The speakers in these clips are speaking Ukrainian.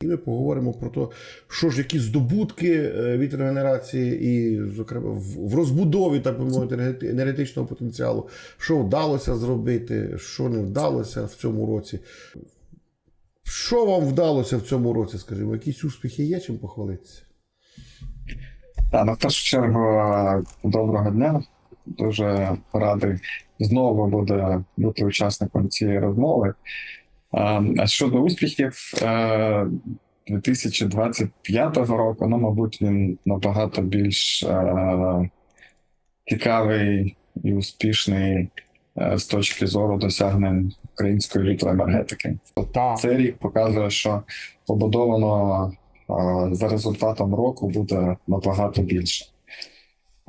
І ми поговоримо про те, що ж які здобутки е, вітрогенерації і, зокрема, в розбудові, так би мовити, енергетичного потенціалу, що вдалося зробити, що не вдалося в цьому році. Що вам вдалося в цьому році, скажімо, якісь успіхи є чим похвалитися? Так, ну в першу чергу, доброго дня. Дуже радий знову буде бути учасником цієї розмови. А а щодо успіхів е, 2025 року, ну, мабуть, він набагато більш е, цікавий і успішний е, з точки зору досягнень української електроенергетики. Так. Цей рік показує, що побудовано е, за результатом року буде набагато більше.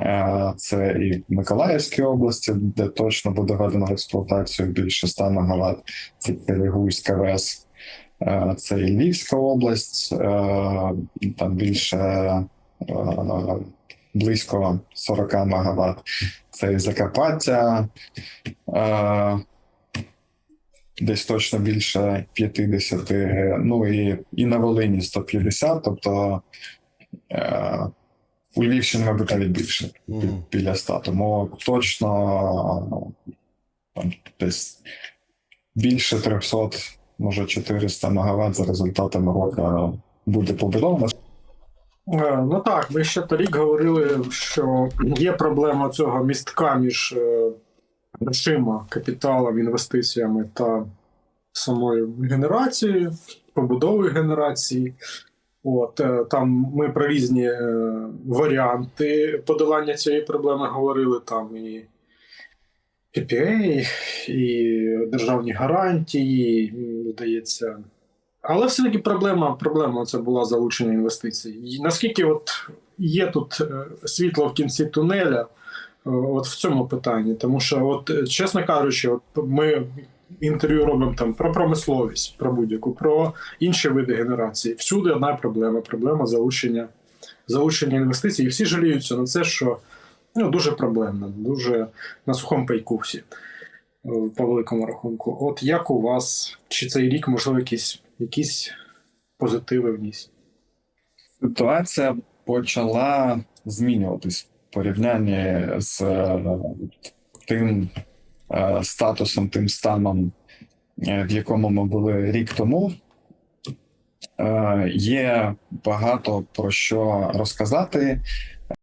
Е, Це і в Миколаївській області, де точно буде введено в експлуатацію більше 100 МВт, це Перегуйська ВЕС. Е, Це і Львівська область, е, там більше близько 40 МВт. Це і Закарпаття, десь точно більше 50, ну і, і на Волині 150, тобто у Львівщині, мабуть, навіть більше, Мгм. біля 100, тому точно там, десь більше 300, може 400 МВт за результатами року буде побудовано. Е, Ну так, ми ще торік говорили, що є проблема цього містка між е, грошима, капіталом, інвестиціями та самою генерацією, побудовою генерації. От е, там ми про різні е, варіанти подолання цієї проблеми говорили. Там і PPA, і державні гарантії, здається. Але все-таки проблема, проблема це була залучення інвестицій. І наскільки от є тут е, світло в кінці тунеля, от в цьому питанні. Тому що, от, чесно кажучи, от ми інтерв'ю робимо там про промисловість, про будь-яку, про інші види генерації. Всюди одна проблема: проблема залучення, залучення інвестицій. І всі жаліються на це, що ну, дуже проблемно, дуже на сухому пайку всі. е, По великому рахунку. От як у вас, чи цей рік, можливо, якісь, якісь позитиви вніс? Ситуація почала змінюватись в порівнянні з е, тим статусом, тим станом, е, в якому ми були рік тому. Е, Є багато про що розказати.